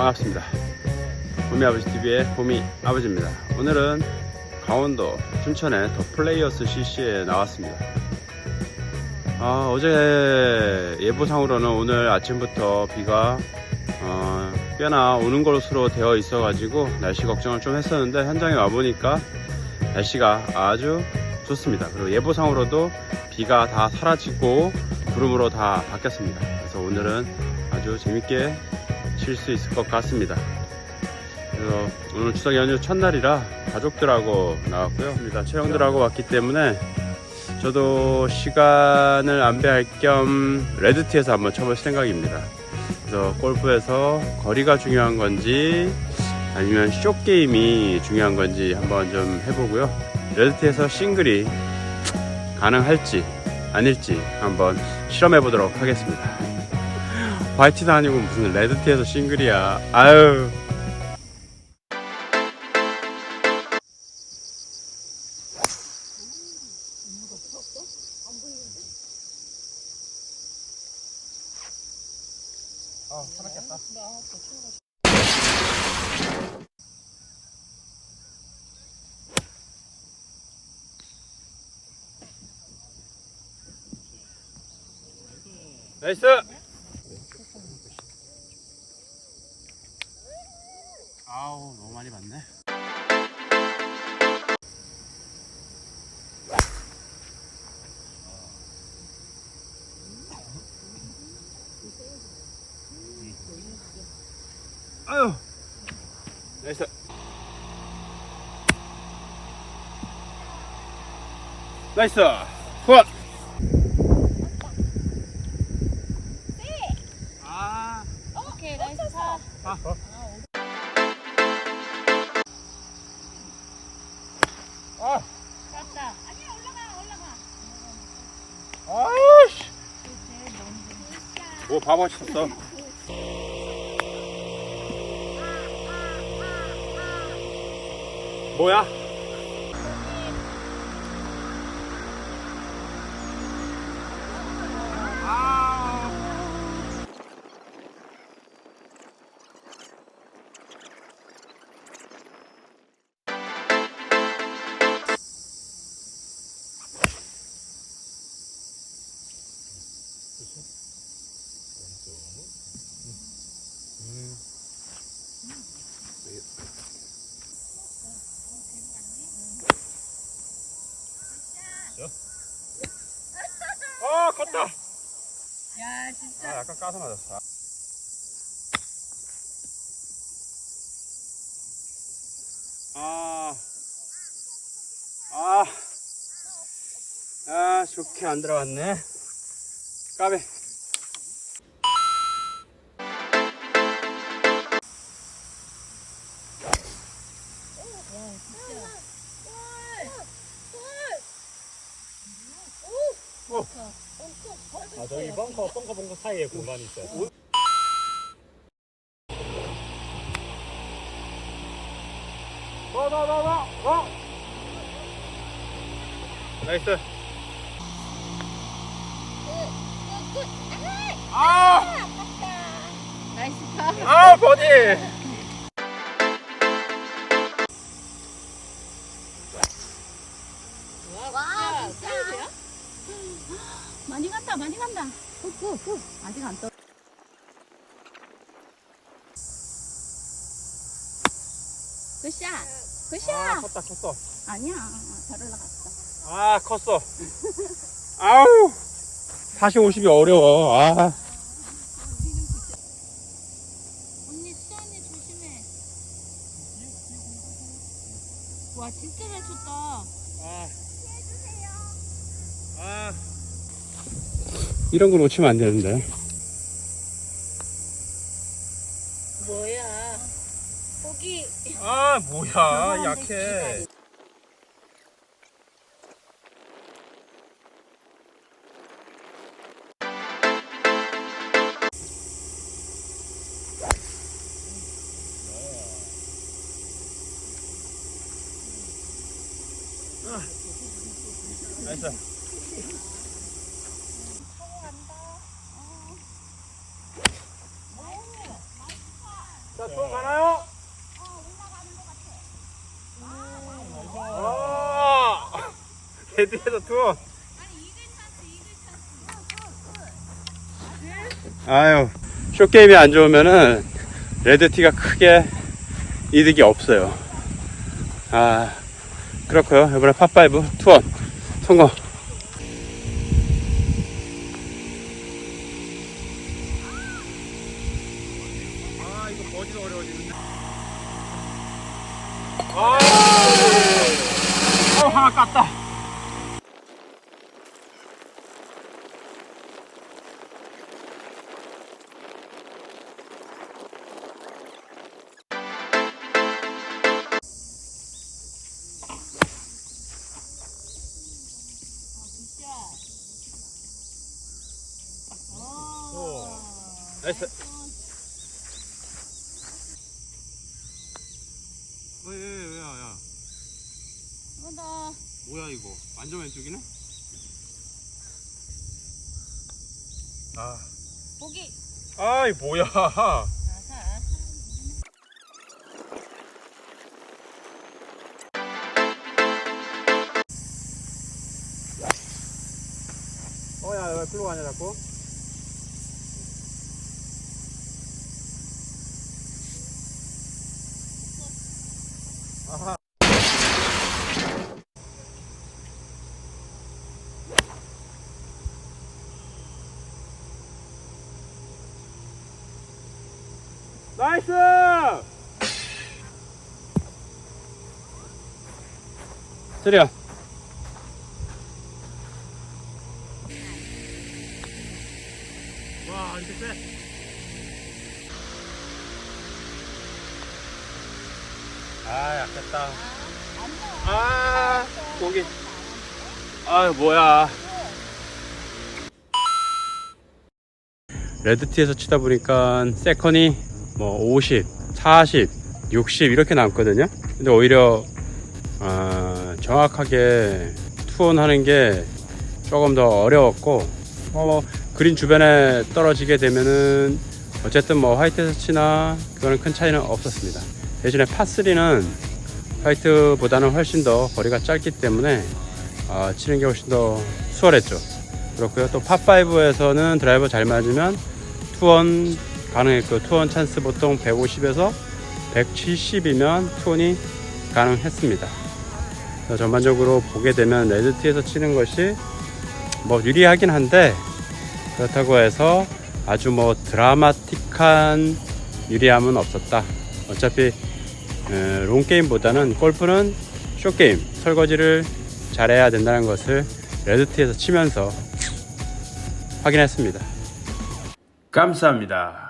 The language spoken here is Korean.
반갑습니다. 봄이 아버지 TV의 봄이 아버지입니다. 오늘은 강원도 춘천의 더 플레이어스 CC에 나왔습니다. 아, 어제 예보상으로는 오늘 아침부터 비가 어, 꽤나 오는 것으로 되어 있어가지고 날씨 걱정을 좀 했었는데 현장에 와보니까 날씨가 아주 좋습니다. 그리고 예보상으로도 비가 다 사라지고 구름으로 다 바뀌었습니다. 그래서 오늘은 아주 재밌게 칠 수 있을 것 같습니다. 그래서 오늘 추석 연휴 첫날이라 가족들하고 나왔고요. 입니다. 체형들하고 왔기 때문에 저도 시간을 안배할 겸 레드티에서 한번 쳐볼 생각입니다. 그래서 골프에서 거리가 중요한 건지 아니면 쇼 게임이 중요한 건지 한번 좀 해보고요. 레드티에서 싱글이 가능할지 아닐지 한번 실험해 보도록 하겠습니다. 화이트도 아니고 무슨 레드티에서 싱글이야. 아유. 아. 나이스! 아우, 너무 많이 봤네. 아유! 나이스! 나이스! 굿! 아, 오케이 나이스 사. 아. 아, 바보 쳤어. 뭐야? 아, 컸다. 야 진짜. 아, 약간 까서 맞았어. 아, 아, 아, 좋게 안 들어갔네. 까비. 아 저기 벙커 벙커 벙커 사이에 공간이 있어요. 와, 와, 와, 와, 와. 나이스. 아, 나이스 파. 아, 버디. 많이 간다. 후후후 아직 안 떠. 굿샷. 아, 굿샷. 컸다, 컸어. 아니야 잘 올라갔어. 아, 컸어. 아우. 40, 50이 어려워. 아. 언니 수연이 조심해. 와 진짜 잘 쳤다. 아. 아. 이런 거 놓치면 안 되는데. 뭐야? 고기. 아, 뭐야. 약해. 나이스. 자, 레드에서 투어. 아유, 쇼게임이 안 좋으면은 레드티가 크게 이득이 없어요. 아, 그렇고요. 이번에 팝5 투원 성공. 나이스. 왜, 왜, 왜, 야, 야. 한번더 뭐야, 이거. 완전 왼쪽이네? 아. 보기 아이, 뭐야. 글로 가냐, 자꾸? 나이스! 쓰리 와, 이렇게 세. 아, 약했다. 아, 고기. 아, 뭐야. 레드티에서 치다 보니까 세컨이 뭐 50, 40, 60 이렇게 남거든요. 근데 오히려 아, 정확하게 투혼하는 게 조금 더 어려웠고 어, 그린 주변에 떨어지게 되면은 어쨌든 뭐 화이트에서 치나 그거는 큰 차이는 없었습니다. 대신에 파3는 화이트보다는 훨씬 더 거리가 짧기 때문에 어, 치는 게 훨씬 더 수월했죠. 그렇고요. 또 파5에서는 드라이버 잘 맞으면 투원 가능했고 투원 찬스 보통 150에서 170이면 투원이 가능했습니다. 전반적으로 보게 되면 레드티에서 치는 것이 뭐 유리하긴 한데 그렇다고 해서 아주 뭐 드라마틱한 유리함은 없었다. 어차피 에, 롱 게임보다는 골프는 쇼 게임 설거지를 잘해야 된다는 것을 레드티에서 치면서 확인했습니다. 감사합니다.